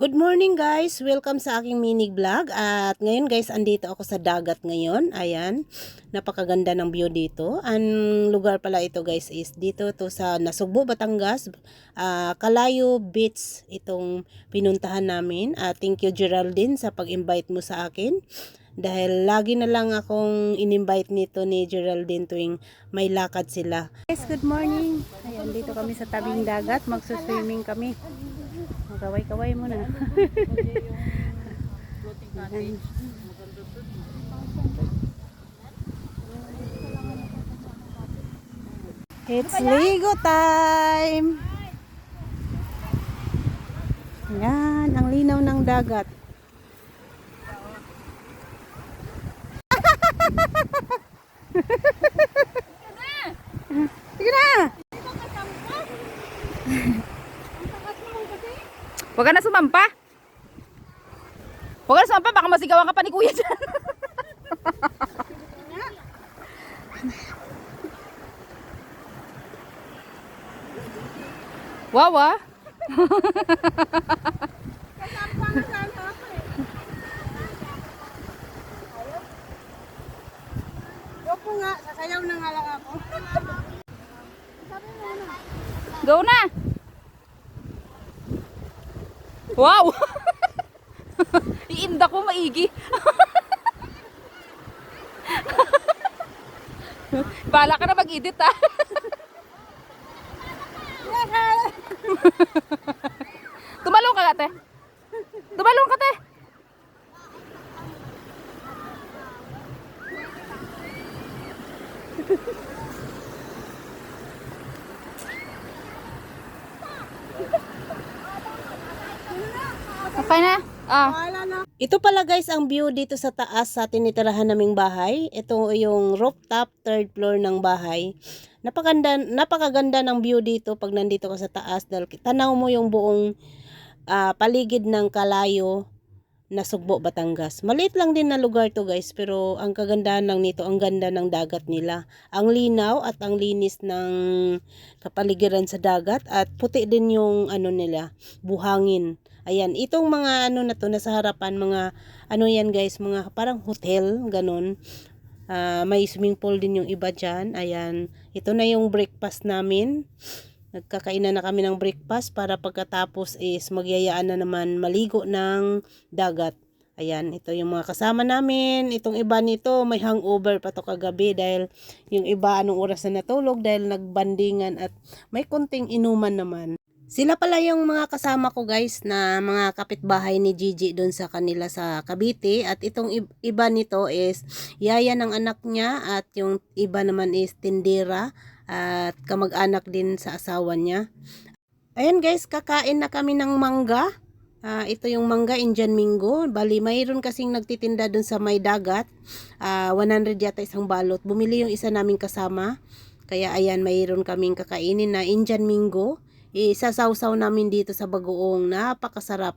Good morning guys! Welcome sa aking mini vlog at ngayon guys andito ako sa dagat ngayon. Ayan, napakaganda ng view dito. Ang lugar pala ito guys is dito to sa Nasugbo, Batangas. Ah, Kalayo Beach itong pinuntahan namin. Ah, thank you Geraldine sa pag-invite mo sa akin. Dahil lagi na lang akong in-invite nito ni Geraldine tuwing may lakad sila. Guys, good morning! Ayan, dito kami sa tabing dagat. Magsuswimming kami. Kaway-kaway muna. Ayan. It's Ligo time! Yan, ang linaw ng dagat. Huwag ka na sumampa. Huwag ka na sumampa, baka masigawan ka pa ni kuya dyan. wow ah. Opo nga, sasayaw na nga lang ako. Go na. Wow. Iinda ko maigi. Bala ka na mag-edit ah. Tumalong ka ate. Tumalong ka te. Okay na? Ah. Ito pala guys ang view dito sa taas sa tinitirahan naming bahay. Ito yung rooftop third floor ng bahay. Napakaganda, napakaganda ng view dito pag nandito ka sa taas dahil tanaw mo yung buong ah, paligid ng Kalayo na Sugbo, Batangas. Maliit lang din na lugar to guys pero ang kagandahan lang nito ang ganda ng dagat nila. Ang linaw at ang linis ng kapaligiran sa dagat at puti din yung ano nila, buhangin. Ayan, itong mga ano na to nasa harapan, mga ano yan guys, mga parang hotel, ganun. Ah, may swimming pool din yung iba dyan. Ayan, ito na yung breakfast namin. Nagkakainan na kami ng breakfast para pagkatapos is magyayaan na naman maligo ng dagat. Ayan, ito yung mga kasama namin. Itong iba nito, may hangover pa to kagabi dahil yung iba anong oras na natulog dahil nagbandingan at may kunting inuman naman. Sila pala yung mga kasama ko guys na mga kapitbahay ni Gigi doon sa kanila sa Cavite at itong ib- iba nito is yaya ng anak niya at yung iba naman is tindira at kamag-anak din sa asawa niya. Ayan guys, kakain na kami ng mangga. Ah, ito yung mangga Indian Mingo. Bali, mayroon kasing nagtitinda doon sa may dagat. Ah, 100 yata isang balot. Bumili yung isa naming kasama. Kaya ayan, mayroon kaming kakainin na Indian Mingo. Isasawsaw namin dito sa bagoong. Napakasarap.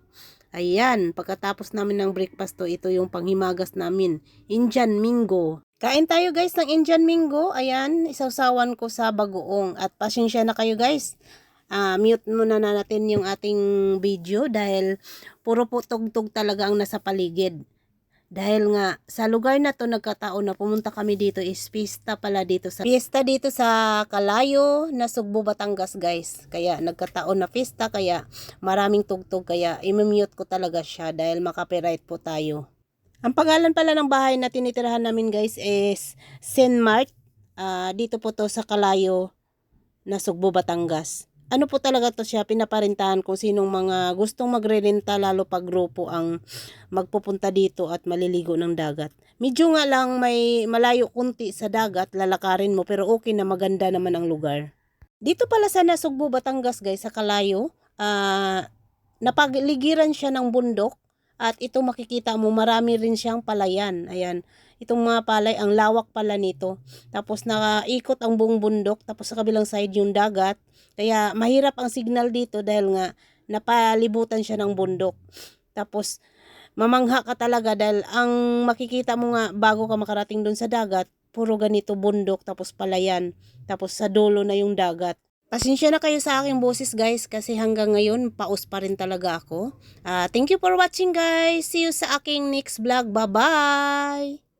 Ayan, pagkatapos namin ng breakfast to, ito yung panghimagas namin. Indian Mingo. Kain tayo guys ng Indian Mingo. Ayan, isawsawan ko sa bagoong. At pasensya na kayo guys. Ah, mute muna na natin yung ating video dahil puro po tugtog talaga ang nasa paligid. Dahil nga sa lugar na to nagkataon na pumunta kami dito is pista pala dito sa pista dito sa Kalayo na Sugbo Batangas guys. Kaya nagkataon na pista kaya maraming tugtog kaya i-mute ko talaga siya dahil makapiright po tayo. Ang pangalan pala ng bahay na tinitirahan namin guys is Senmart. Ah, dito po to sa Kalayo na Sugbo Batangas. Ano po talaga to siya pinaparintahan kung sinong mga gustong magre-renta lalo pag grupo ang magpupunta dito at maliligo ng dagat. Medyo nga lang may malayo kunti sa dagat, lalakarin mo pero okay na maganda naman ang lugar. Dito pala sa Nasugbo, Batangas guys, sa Kalayo, ah napagligiran siya ng bundok at ito makikita mo marami rin siyang palayan. Ayan, itong mga palay, ang lawak pala nito. Tapos nakaikot ang buong bundok, tapos sa kabilang side yung dagat. Kaya mahirap ang signal dito dahil nga napalibutan siya ng bundok. Tapos mamangha ka talaga dahil ang makikita mo nga bago ka makarating doon sa dagat, puro ganito bundok tapos palayan. Tapos sa dulo na yung dagat. Pasensya na kayo sa aking boses guys kasi hanggang ngayon paus pa rin talaga ako. Ah, thank you for watching guys. See you sa aking next vlog. Bye-bye!